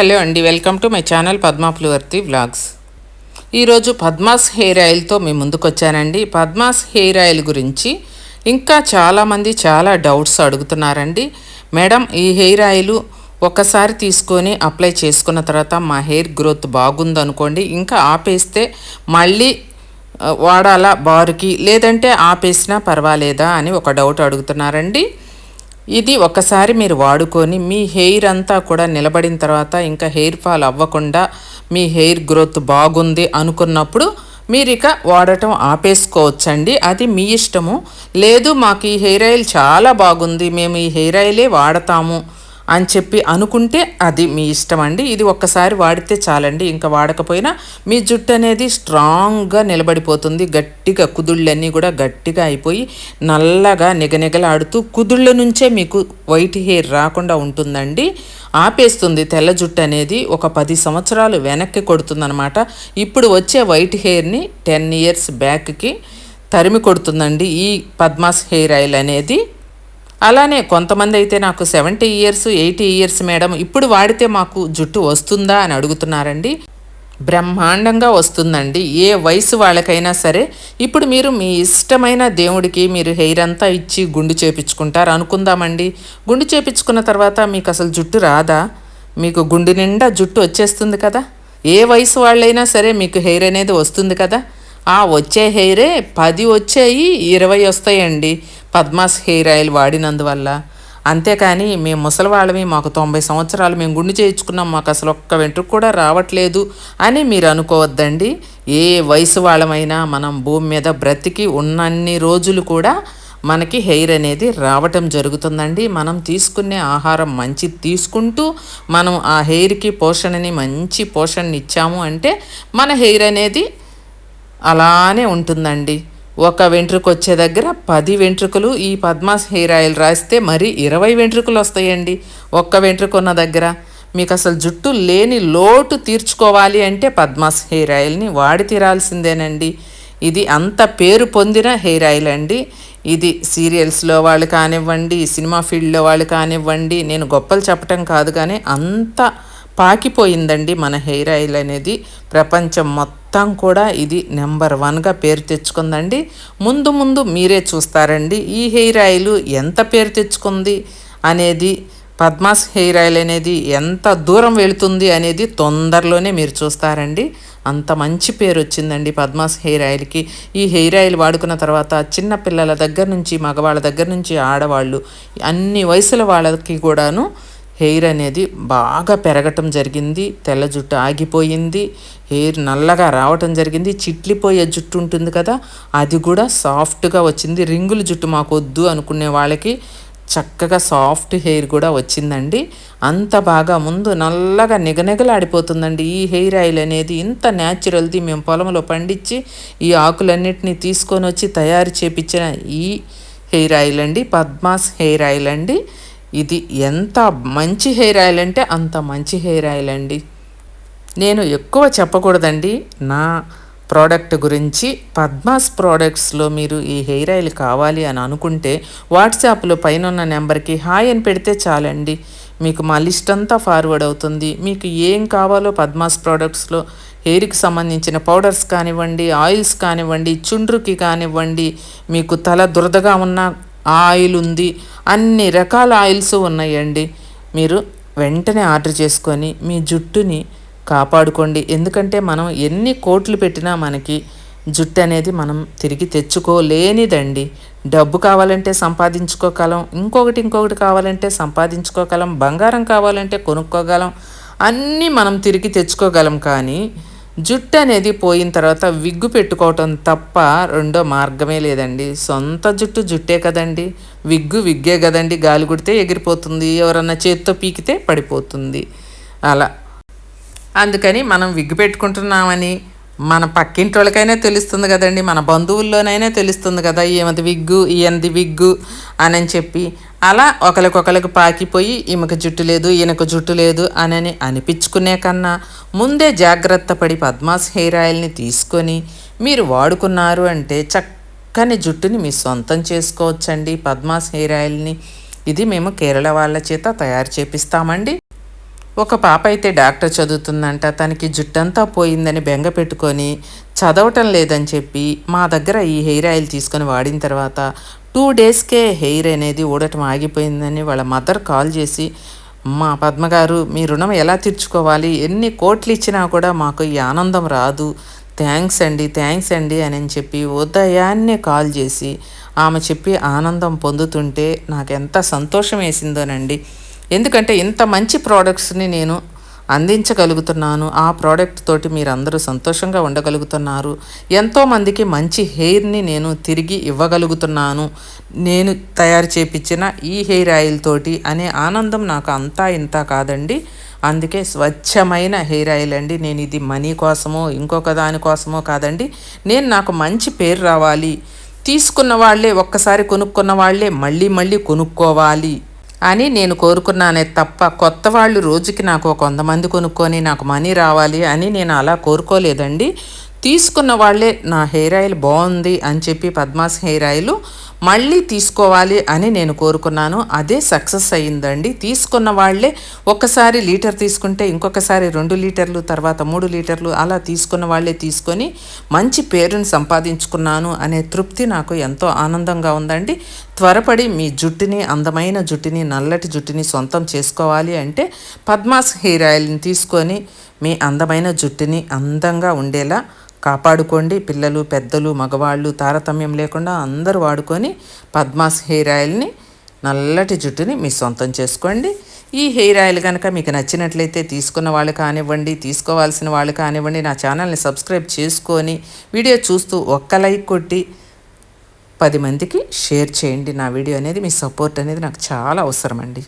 Hello అండి welcome to my channel Padma vlogs. ఈరోజు Padma's hair ఆయిల్తో మీ ముందుకు వచ్చానండి పద్మాస్ హెయిర్ ఆయిల్ గురించి ఇంకా చాలామంది చాలా డౌట్స్ అడుగుతున్నారండి. మేడం ఈ హెయిర్ ఆయిల్ ఒకసారి తీసుకొని అప్లై చేసుకున్న తర్వాత మా హెయిర్ గ్రోత్ బాగుందనుకోండి ఇంకా ఆపేస్తే మళ్ళీ వాడాలా బారుకి లేదంటే ఆపేసినా పర్వాలేదా అని ఒక డౌట్ అడుగుతున్నారండి. ఇది ఒకసారి మీరు వాడుకొని మీ హెయిర్ అంతా కూడా నిలబడిన తర్వాత ఇంకా హెయిర్ ఫాల్ అవ్వకుండా మీ హెయిర్ గ్రోత్ బాగుంది అనుకున్నప్పుడు మీరు ఇక వాడటం ఆపేసుకోవచ్చండి. అది మీ ఇష్టము. లేదు మాకు ఈ హెయిర్ ఆయిల్ చాలా బాగుంది. మేము ఈ హెయిర్ ఆయిలే వాడతాము. అని చెప్పి అనుకుంటే అది మీ ఇష్టం అండి. ఇది ఒక్కసారి వాడితే చాలండి. ఇంకా వాడకపోయినా మీ జుట్టు అనేది స్ట్రాంగ్గా నిలబడిపోతుంది. గట్టిగా కుదుళ్ళన్నీ కూడా గట్టిగా అయిపోయి నల్లగా నిగనిగలాడుతూ కుదుళ్ళ నుంచే మీకు వైట్ హెయిర్ రాకుండా ఉంటుందండి. ఆపేస్తుంది తెల్ల జుట్టు అనేది ఒక పది సంవత్సరాలు వెనక్కి కొడుతుందనమాట ఇప్పుడు వచ్చే వైట్ హెయిర్ని టెన్ ఇయర్స్ బ్యాక్కి తరిమి కొడుతుందండి. ఈ పద్మాస్ హెయిర్ ఆయిల్ అనేది అలానే కొంతమంది అయితే నాకు seventy years eighty years madam ఇప్పుడు వాడితే మాకు జుట్టు వస్తుందా అని అడుగుతున్నారండి. బ్రహ్మాండంగా వస్తుందండి. ఏ వయసు వాళ్ళకైనా సరే ఇప్పుడు మీరు మీ ఇష్టమైన దేవుడికి మీరు హెయిర్ అంతా ఇచ్చి గుండు చేపించుకుంటారు అనుకుందామండి. గుండు చేపించుకున్న తర్వాత మీకు అసలు జుట్టు రాదా? మీకు గుండు నిండా జుట్టు వచ్చేస్తుంది కదా. ఏ వయసు వాళ్ళైనా సరే మీకు హెయిర్ అనేది వస్తుంది కదా. ఆ వచ్చే హెయిరే పది వచ్చాయి ఇరవై వస్తాయండి. పద్మాస్ హెయిర్ ఆయిల్ వాడినందువల్ల. అంతేకాని మేము ముసలివాళ్ళమి మాకు తొంభై సంవత్సరాలు మేము గుండు చేయించుకున్నాం మాకు అసలు ఒక్క వెంట్రుక కూడా రావట్లేదు అని మీరు అనుకోవద్దండి. ఏ వయసు వాళ్ళమైనా మనం భూమి మీద బ్రతికి ఉన్నన్ని రోజులు కూడా మనకి హెయిర్ అనేది రావటం జరుగుతుందండి. మనం తీసుకునే ఆహారం మంచి తీసుకుంటూ మనం ఆ హెయిర్కి పోషణని మంచి పోషణ ఇచ్చాము అంటే మన హెయిర్ అనేది అలానే ఉంటుందండి. ఒక వెంట్రుక వచ్చే దగ్గర పది వెంట్రుకలు ఈ పద్మాస్ హెయిర్ ఆయిల్ రాస్తే మరి ఇరవై వెంట్రుకలు వస్తాయండి ఒక్క వెంట్రుక ఉన్న దగ్గర. మీకు అసలు జుట్టు లేని లోటు తీర్చుకోవాలి అంటే పద్మాస్ హెయిర్ ఆయిల్ని వాడి తీరాల్సిందేనండి. ఇది అంత పేరు పొందిన హెయిర్ ఆయిల్ అండి. ఇది సీరియల్స్లో వాళ్ళు కానివ్వండి సినిమా ఫీల్డ్లో వాళ్ళు కానివ్వండి నేను గొప్పలు చెప్పటం కాదు కానీ అంత పాకిపోయిందండి మన హెయిర్ ఆయిల్ అనేది. ప్రపంచం మొత్తం కూడా ఇది నెంబర్ వన్గా పేరు తెచ్చుకుందండి. ముందు ముందు మీరే చూస్తారండి ఈ హెయిర్ ఆయిల్ ఎంత పేరు తెచ్చుకుంది అనేది పద్మాస్ హెయిర్ ఆయిల్ అనేది ఎంత దూరం వెళుతుంది అనేది తొందరలోనే మీరు చూస్తారండి. అంత మంచి పేరు వచ్చిందండి పద్మాస్ హెయిర్ ఆయిల్కి. ఈ హెయిర్ ఆయిల్ వాడుకున్న తర్వాత చిన్న పిల్లల దగ్గర నుంచి మగవాళ్ళ దగ్గర నుంచి ఆడవాళ్ళు అన్ని వయసుల వాళ్ళకి కూడాను హెయిర్ అనేది బాగా పెరగటం జరిగింది తెల్ల జుట్టు ఆగిపోయింది హెయిర్ నల్లగా రావటం జరిగింది చిట్లిపోయే జుట్టు ఉంటుంది కదా అది కూడా సాఫ్ట్గా వచ్చింది. రింగుల జుట్టు మాకు వద్దు అనుకునే వాళ్ళకి చక్కగా సాఫ్ట్ హెయిర్ కూడా వచ్చిందండి. అంత బాగా ముందు నల్లగా నిగనిగలాడిపోతుందండి. ఈ హెయిర్ ఆయిల్ అనేది ఇంత న్యాచురల్ది మేము పొలంలో పండించి ఈ ఆకులన్నిటిని తీసుకొని వచ్చి తయారు చేపించిన ఈ హెయిర్ ఆయిల్ అండి పద్మాస్ హెయిర్ ఆయిల్ అండి. ఇది ఎంత మంచి హెయిర్ ఆయిల్ అంటే అంత మంచి హెయిర్ ఆయిల్ అండి. నేను ఎక్కువ చెప్పకూడదండి. నా ప్రోడక్ట్ గురించి పద్మాస్ ప్రోడక్ట్స్లో మీరు ఈ హెయిర్ ఆయిల్ కావాలి అని అనుకుంటే వాట్సాప్లో పైన ఉన్న నెంబర్కి హాయ్ అని పెడితే చాలండి. మీకు మా లిస్ట్ అంతా ఫార్వర్డ్ అవుతుంది. మీకు ఏం కావాలో పద్మాస్ ప్రోడక్ట్స్లో హెయిర్కి సంబంధించిన పౌడర్స్ కానివ్వండి ఆయిల్స్ కానివ్వండి చుండ్రుకి కానివ్వండి మీకు తల దురదగా ఉన్న ఆయిల్ ఉంది అన్ని రకాల ఆయిల్స్ ఉన్నాయండి. మీరు వెంటనే ఆర్డర్ చేసుకొని మీ జుట్టుని కాపాడుకోండి. ఎందుకంటే మనం ఎన్ని కోట్లు పెట్టినా మనకి జుట్టు అనేది మనం తిరిగి తెచ్చుకోలేనిదండి. డబ్బు కావాలంటే సంపాదించుకోగలం ఇంకొకటి ఇంకొకటి కావాలంటే సంపాదించుకోగలం బంగారం కావాలంటే కొనుక్కోగలం అన్నీ మనం తిరిగి తెచ్చుకోగలం కానీ జుట్టు అనేది పోయిన తర్వాత విగ్గు పెట్టుకోవటం తప్ప రెండో మార్గమే లేదండి. సొంత జుట్టు జుట్టే కదండి. విగ్గు విగ్గే కదండి. గాలి కుడితే ఎగిరిపోతుంది. ఎవరన్నా చేత్తో పీకితే పడిపోతుంది. అలా. అందుకని మనం విగ్గు పెట్టుకుంటున్నామని మన పక్కింటి వాళ్ళకైనా తెలుస్తుంది కదండి మన బంధువుల్లోనైనా తెలుస్తుంది కదా ఈమెది విగ్గు ఈయనది విగ్గు అని చెప్పి అలా ఒకరికొకరికి పాకిపోయి ఈమెకు జుట్టు లేదు ఈయనకు జుట్టు లేదు అని అనిపించుకునే కన్నా ముందే జాగ్రత్త పడి పద్మాస్ హెయిర్ ఆయిల్ని తీసుకొని మీరు వాడుకున్నారు అంటే చక్కని జుట్టుని మీ సొంతం చేసుకోవచ్చండి. పద్మాస్ హెయిర్ ఆయిల్ని ఇది మేము కేరళ వాళ్ళ చేత తయారు చేపిస్తామండి. ఒక పాప అయితే డాక్టర్ చదువుతుందంట తనకి జుట్టంతా పోయిందని బెంగ పెట్టుకొని చదవటం లేదని చెప్పి మా దగ్గర ఈ హెయిర్ ఆయిల్ తీసుకొని వాడిన తర్వాత టూ డేస్కే హెయిర్ అనేది ఊడటం ఆగిపోయిందని వాళ్ళ మదర్ కాల్ చేసి మా పద్మగారు మీ రుణం ఎలా తీర్చుకోవాలి? ఎన్ని కోట్లు ఇచ్చినా కూడా మాకు ఈ ఆనందం రాదు. థ్యాంక్స్ అండి థ్యాంక్స్ అండి అని చెప్పి ఉదయాన్నే కాల్ చేసి ఆమె చెప్పి ఆనందం పొందుతుంటే నాకు ఎంత సంతోషం వేసిందోనండి. ఎందుకంటే ఇంత మంచి ప్రోడక్ట్స్ని నేను అందించగలుగుతున్నాను. ఆ ప్రోడక్ట్ తోటి మీరు అందరూ సంతోషంగా ఉండగలుగుతున్నారు. ఎంతోమందికి మంచి హెయిర్ని నేను తిరిగి ఇవ్వగలుగుతున్నాను. నేను తయారు చేపించిన ఈ హెయిర్ ఆయిల్ తోటి అనే ఆనందం నాకు అంతా ఇంత కాదండి. అందుకే స్వచ్ఛమైన హెయిర్ ఆయిల్ అండి. నేను ఇది మనీ కోసమో ఇంకొక దానికోసమో కాదండి. నేను నాకు మంచి పేరు రావాలి. తీసుకున్న వాళ్ళే ఒక్కసారి కొనుక్కున్న వాళ్ళే మళ్ళీ మళ్ళీ కొనుక్కోవాలి. అని నేను కోరుకున్నానే తప్ప కొత్త వాళ్ళు రోజుకి నాకు కొంతమంది కొనుక్కొని నాకు మనీ రావాలి అని నేను అలా కోరుకోలేదండి. తీసుకున్న వాళ్ళే నా హెయిర్ ఆయిల్ బాగుంది అని చెప్పి పద్మాస్ హెయిర్ ఆయిల్ మళ్ళీ తీసుకోవాలి అని నేను కోరుకున్నాను. అదే సక్సెస్ అయ్యిందండి. తీసుకున్న వాళ్ళే ఒక్కసారి లీటర్ తీసుకుంటే ఇంకొకసారి రెండు లీటర్లు తర్వాత మూడు లీటర్లు అలా తీసుకున్న వాళ్ళే తీసుకొని మంచి పేరుని సంపాదించుకున్నాను అనే తృప్తి నాకు ఎంతో ఆనందంగా ఉందండి. త్వరపడి మీ జుట్టుని అందమైన జుట్టుని నల్లటి జుట్టుని సొంతం చేసుకోవాలి అంటే పద్మాస్ హెయిర్ ఆయిల్ని తీసుకొని మీ అందమైన జుట్టుని అందంగా ఉండేలా కాపాడుకోండి. పిల్లలు పెద్దలు మగవాళ్ళు తారతమ్యం లేకుండా అందరూ వాడుకొని పద్మాస్ హెయిర్ ఆయిల్ని నల్లటి జుట్టుని మీ సొంతం చేసుకోండి. ఈ హెయిర్ ఆయిల్ కనుక మీకు నచ్చినట్లయితే తీసుకున్న వాళ్ళు కానివ్వండి తీసుకోవాల్సిన వాళ్ళు కానివ్వండి నా ఛానల్ని సబ్స్క్రైబ్ చేసుకొని వీడియో చూస్తూ ఒక్క లైక్ కొట్టి పది మందికి షేర్ చేయండి. నా వీడియో అనేది మీ సపోర్ట్ అనేది నాకు చాలా అవసరం అండి